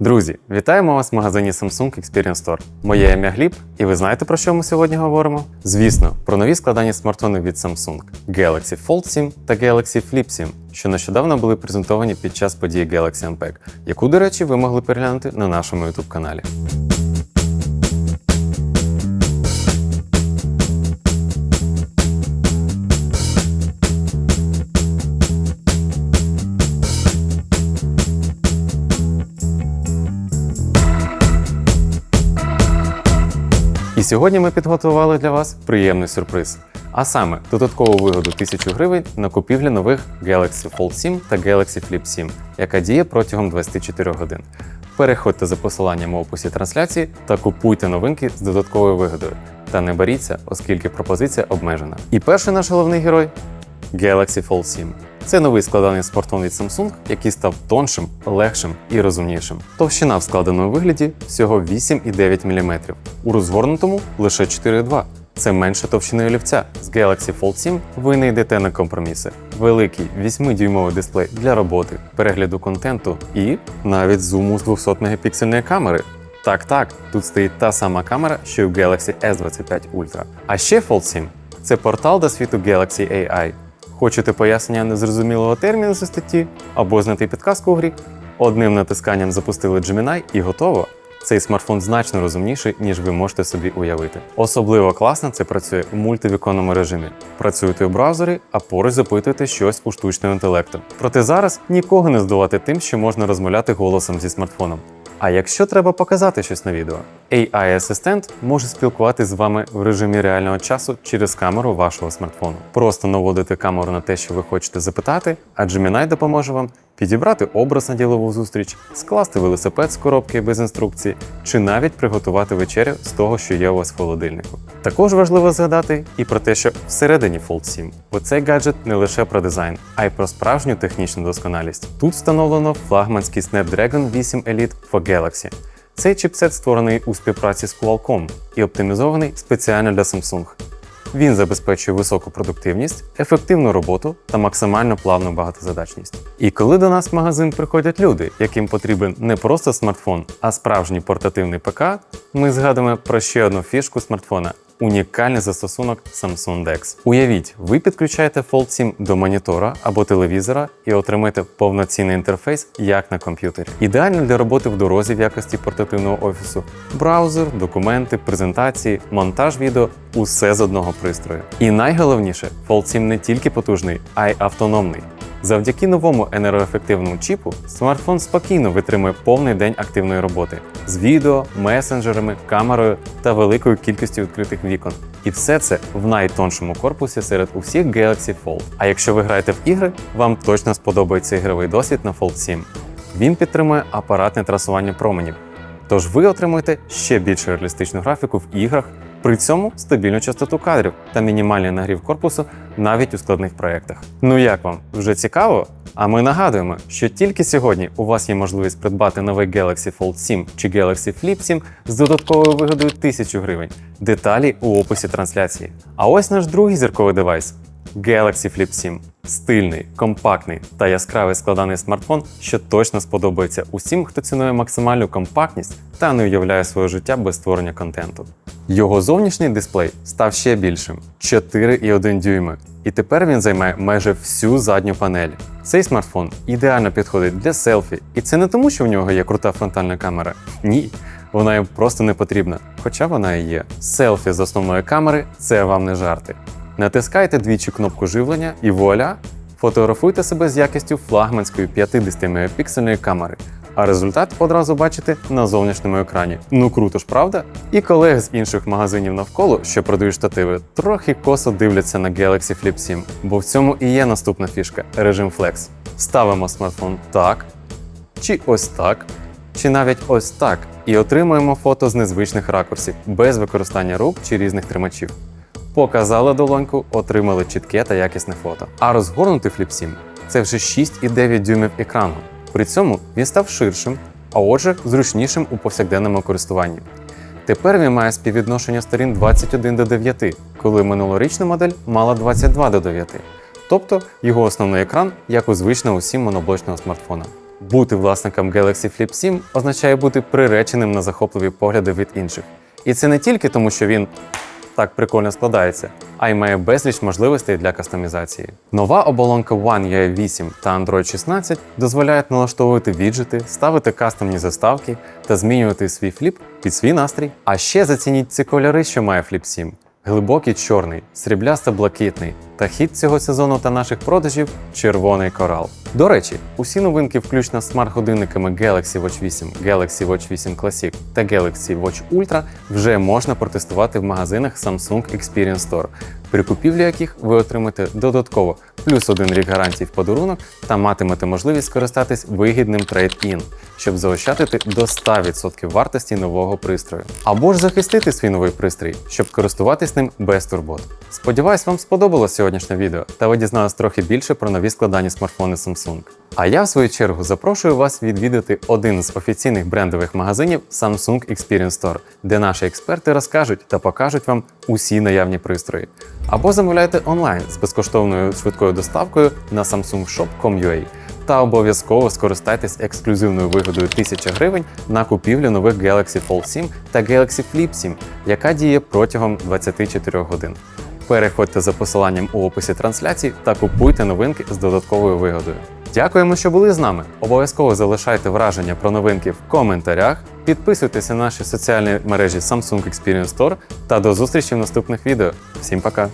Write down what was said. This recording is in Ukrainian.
Друзі, вітаємо вас в магазині Samsung Experience Store. Моє ім'я Гліб, і ви знаєте про що ми сьогодні говоримо? Звісно, про нові складання смартфонів від Samsung Galaxy Fold 7 та Galaxy Flip 7, що нещодавно були презентовані під час події Galaxy Unpack, яку, до речі, ви могли переглянути на нашому YouTube каналі. Сьогодні ми підготували для вас приємний сюрприз. А саме додаткову вигоду 1000 гривень на купівлю нових Galaxy Fold 7 та Galaxy Flip 7, яка діє протягом 24 годин. Переходьте за посиланням у описі трансляції та купуйте новинки з додатковою вигодою. Та не боріться, оскільки пропозиція обмежена. І перший наш головний герой Galaxy Fold 7. Це новий складений смартфон від Samsung, який став тоншим, легшим і розумнішим. Товщина в складеному вигляді всього 8,9 мм, у розгорнутому лише 4,2 це менше товщини олівця. З Galaxy Fold 7 ви не йдете на компроміси. Великий 8-дюймовий дисплей для роботи, перегляду контенту і навіть зуму з 200 мегапіксельної камери. Так, так, тут стоїть та сама камера, що й у Galaxy S25 Ultra. А ще Fold 7 це портал до світу Galaxy AI. Хочете пояснення незрозумілого терміну зі статті або знайти підказку у грі? Одним натисканням запустили Gemini і готово. Цей смартфон значно розумніший, ніж ви можете собі уявити. Особливо класно це працює у мультивіконному режимі. Працюєте у браузері, а поруч запитуєте щось у штучного інтелекту. Проте зараз нікого не здувати тим, що можна розмовляти голосом зі смартфоном. А якщо треба показати щось на відео, AI-асистент може спілкуватися з вами в режимі реального часу через камеру вашого смартфону. Просто наводите камеру на те, що ви хочете запитати, а Gemini допоможе вам підібрати образ на ділову зустріч, скласти велосипед з коробки без інструкції, чи навіть приготувати вечерю з того, що є у вас в холодильнику. Також важливо згадати і про те, що всередині Fold 7, бо цей гаджет не лише про дизайн, а й про справжню технічну досконалість. Тут встановлено флагманський Snapdragon 8 Elite for Galaxy. Цей чіпсет створений у співпраці з Qualcomm і оптимізований спеціально для Samsung. Він забезпечує високу продуктивність, ефективну роботу та максимально плавну багатозадачність. І коли до нас в магазин приходять люди, яким потрібен не просто смартфон, а справжній портативний ПК, ми згадуємо про ще одну фішку смартфона унікальний застосунок Samsung DeX. Уявіть, ви підключаєте Fold 7 до монітора або телевізора і отримаєте повноцінний інтерфейс, як на комп'ютері. Ідеально для роботи в дорозі в якості портативного офісу, браузер, документи, презентації, монтаж відео усе з одного пристрою. І найголовніше, Fold 7 не тільки потужний, а й автономний. Завдяки новому енергоефективному чіпу смартфон спокійно витримує повний день активної роботи з відео, месенджерами, камерою та великою кількістю відкритих вікон. І все це в найтоншому корпусі серед усіх Galaxy Fold. А якщо ви граєте в ігри, вам точно сподобається ігровий досвід на Fold 7. Він підтримує апаратне трасування променів. Тож ви отримуєте ще більш реалістичну графіку в іграх, при цьому стабільну частоту кадрів та мінімальний нагрів корпусу навіть у складних проєктах. Ну як вам вже цікаво? А ми нагадуємо, що тільки сьогодні у вас є можливість придбати новий Galaxy Fold 7 чи Galaxy Flip 7 з додатковою вигодою 1000 гривень. Деталі у описі трансляції. А ось наш другий зірковий девайс Galaxy Flip 7. Стильний, компактний та яскравий складаний смартфон, що точно сподобається усім, хто цінує максимальну компактність та не уявляє своє життя без створення контенту. Його зовнішній дисплей став ще більшим 4,1 дюйми, і тепер він займає майже всю задню панель. Цей смартфон ідеально підходить для селфі, і це не тому, що в нього є крута фронтальна камера. Ні, вона їм просто не потрібна, хоча вона і є. Селфі з основної камери це вам не жарти. Натискайте двічі кнопку живлення і вуаля! Фотографуйте себе з якістю флагманської 50 мегапіксельної камери, а результат одразу бачите на зовнішньому екрані. Ну круто ж, правда? І колеги з інших магазинів навколо, що продають штативи, трохи косо дивляться на Galaxy Flip 7, бо в цьому і є наступна фішка режим Flex. Ставимо смартфон так, чи ось так, чи навіть ось так, і отримуємо фото з незвичних ракурсів, без використання рук чи різних тримачів. Показали долоньку, отримали чітке та якісне фото. А розгорнутий Flip 7 – це вже 6,9 дюймів екрану. При цьому він став ширшим, а отже, зручнішим у повсякденному користуванні. Тепер він має співвідношення сторін 21 до 9, коли минулорічна модель мала 22 до 9. Тобто його основний екран, як у звичного усім моноблочного смартфона. Бути власником Galaxy Flip 7 означає бути приреченим на захопливі погляди від інших. І це не тільки тому, що він так прикольно складається, а й має безліч можливостей для кастомізації. Нова оболонка One UI 8 та Android 16 дозволяють налаштовувати віджити, ставити кастомні заставки та змінювати свій фліп під свій настрій. А ще зацініть ці кольори, що має Flip 7. Глибокий чорний, сріблясто-блакитний та хід цього сезону та наших продажів червоний корал. До речі, усі новинки, включно з смарт-годинниками Galaxy Watch 8, Galaxy Watch 8 Classic та Galaxy Watch Ultra вже можна протестувати в магазинах Samsung Experience Store, при купівлі яких ви отримаєте додатково плюс один рік гарантії в подарунок та матимете можливість скористатись вигідним трейд-ін, щоб заощадити до 100% вартості нового пристрою. Або ж захистити свій новий пристрій, щоб користуватись ним без турбот. Сподіваюсь, вам сподобалось сьогоднішнє відео та ви дізнались трохи більше про нові складані смартфони Samsung. А я, в свою чергу, запрошую вас відвідати один з офіційних брендових магазинів Samsung Experience Store, де наші експерти розкажуть та покажуть вам усі наявні пристрої. Або замовляйте онлайн з безкоштовною швидкою доставкою на samsungshop.com.ua та обов'язково скористайтесь ексклюзивною вигодою 1000 гривень на купівлю нових Galaxy Fold 7 та Galaxy Flip 7, яка діє протягом 24 годин. Переходьте за посиланням у описі трансляції та купуйте новинки з додатковою вигодою. Дякуємо, що були з нами. Обов'язково залишайте враження про новинки в коментарях. Підписуйтеся на наші соціальні мережі Samsung Experience Store та до зустрічі в наступних відео. Всім пока!